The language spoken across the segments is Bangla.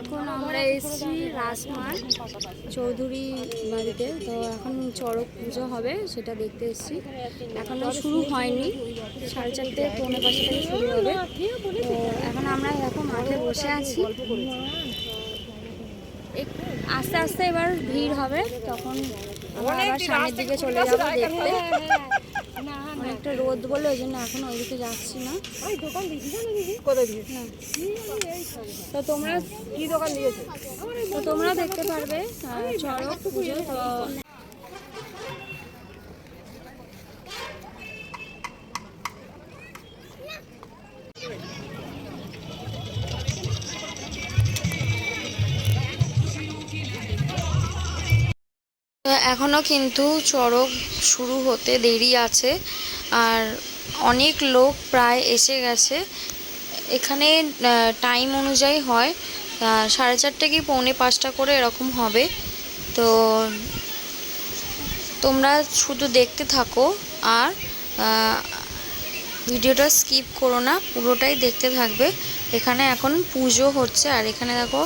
এখন আমরা এসেছি রাসমার চৌধুরী বাড়িতে। তো এখন চড়ক পুজো হবে, সেটা দেখতে এসেছি। এখনও শুরু হয়নি। সাড়ে চারটে, পৌনে পাঁচটা থেকে শুরু হবে। তো এখন আমরা এখন মাঠে বসে আছি। আস্তে আস্তে এবার ভিড় হবে, তখন আমরা আবার সামনের দিকে চলে যাব দেখতে। অনেকটা রোদ বলে ওই জন্য এখন ওইদিকে যাচ্ছি না। না। তো তোমরা কি দোকান দিয়েছ? তো তোমরা দেখতে পারবে চড়ক পুজো তো এখনও কিন্তু চড়ক শুরু হতে দেরি আছে। আর অনেক লোক প্রায় এসে গেছে। এখানে টাইম অনুযায়ী হয়। সাড়ে চারটে কি পৌনে পাঁচটা করে এরকম হবে। তো তোমরা শুধু দেখতে থাকো। আর ভিডিওটা স্কিপ করো না পুরোটাই দেখতে থাকবে। এখানে এখন পুজো হচ্ছে আর এখানে দেখো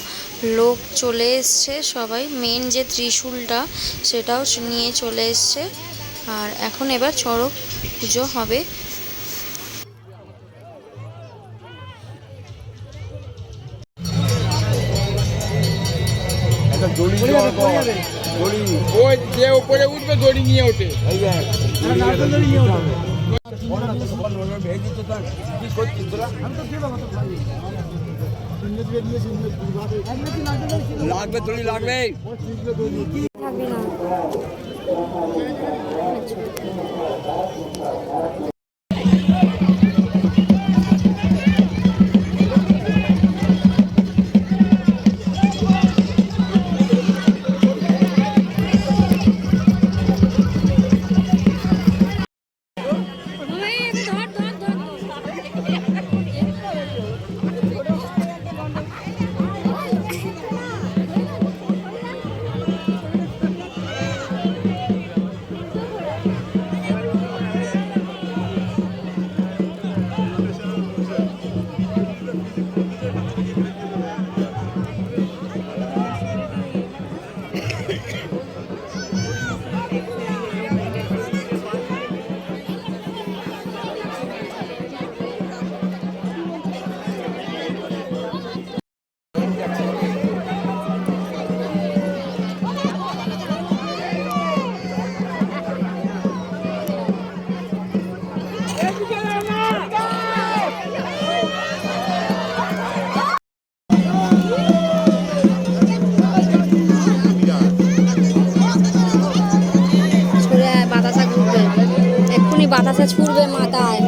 লোক চলে এসছে সবাই। মেন যে ত্রিশূলটা সেটাও নিয়ে চলে এসছে। আর এখন এবার চড়ক পুজো হবে। ওই যে উপরে উঠবে দড়ি নিয়ে ওঠে। লাগবে দড়ি লাগবে থাকবে না। ছুড়ে বাতাসা ঘুরবে এক্ষুনি বাতাসা ছুড়বে মাথায়